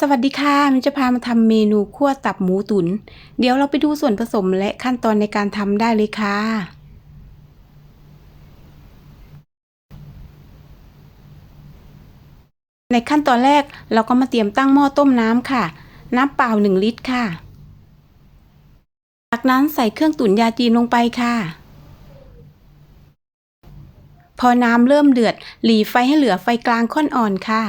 สวัสดีค่ะมินจะพามาทำเมนูคั่วตับหมูตุนเดี๋ยวเราไปดูส่วนผสมและขั้นตอนในการทำได้เลยค่ะ ในขั้นตอนแรกเราก็มาเตรียมตั้งหม้อต้มน้ำค่ะ น้ำเปล่า 1 ลิตรค่ะ จากนั้นใส่เครื่องตุ๋นยาจีนลงไปค่ะ พอน้ำเริ่มเดือด หลีไฟให้เหลือไฟกลางค่อนอ่อนค่ะ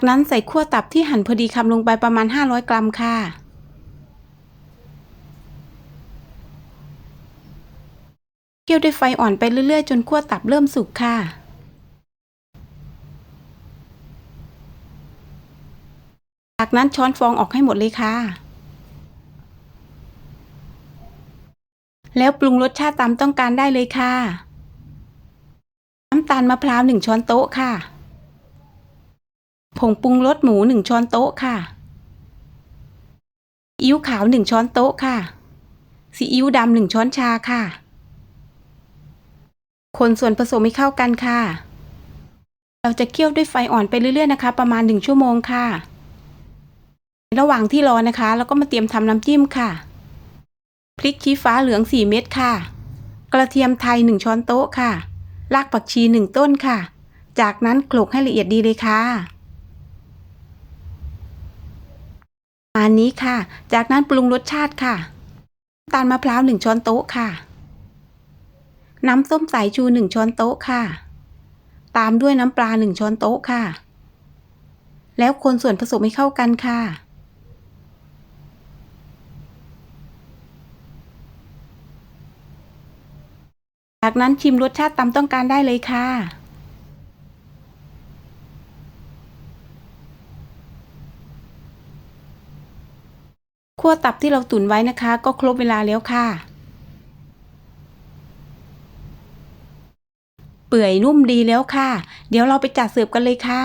จากนั้นใส่ขั้วตับที่หั่นพอดีคำลงไปประมาณ 500 กรัมค่ะ เคี่ยวด้วยไฟอ่อนไปเรื่อยๆ จนขั้วตับเริ่มสุกค่ะ จากนั้นช้อนฟองออกให้หมดเลยค่ะ แล้วปรุงรสชาติตามต้องการได้เลยค่ะ น้ำตาลมะพร้าวหนึ่งช้อนโต๊ะค่ะ ผงปรุงรสหมูหนึ่งช้อนโต๊ะค่ะอิ๊วขาวหนึ่งช้อนโต๊ะค่ะซีอิ๊วดำหนึ่งช้อนชาค่ะ คนส่วนผสมให้เข้ากันค่ะ เราจะเคี่ยวด้วยไฟอ่อนไปเรื่อยๆนะคะ ประมาณหนึ่งชั่วโมงค่ะ ระหว่างที่รอนะคะเราก็มาเตรียมทำน้ำจิ้มค่ะ พริกชี้ฟ้าเหลือง4เม็ดค่ะ กระเทียมไทย1ช้อนโต๊ะค่ะ รากผักชี1ต้นค่ะ จากนั้นโขลกให้ละเอียดดีเลยค่ะ อันนี้ค่ะ จากนั้นปรุงรสชาติค่ะน้ำตาลมะพร้าว1ช้อนโต๊ะค่ะ น้ำส้มสายชู1ช้อนโต๊ะค่ะ ตามด้วยน้ำปลา1ช้อนโต๊ะค่ะ แล้วคนส่วนผสมให้เข้ากันค่ะจากนั้นชิมรสชาติตามต้องการได้เลยค่ะ คั่วตับที่เราตุ๋นไว้นะคะ ก็ครบเวลาแล้วค่ะ เปื่อยนุ่มดีแล้วค่ะ เดี๋ยวเราไปจัดเสิร์ฟกันเลยค่ะ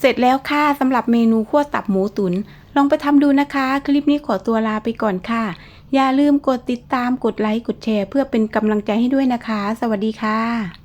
เสร็จแล้วค่ะสำหรับเมนูขั้วตับหมูตุน ลองไปทำดูนะคะ คลิปนี้ขอตัวลาไปก่อนค่ะ อย่าลืมกดติดตามกดไลค์กดแชร์ เพื่อเป็นกำลังใจให้ด้วยนะคะ สวัสดีค่ะ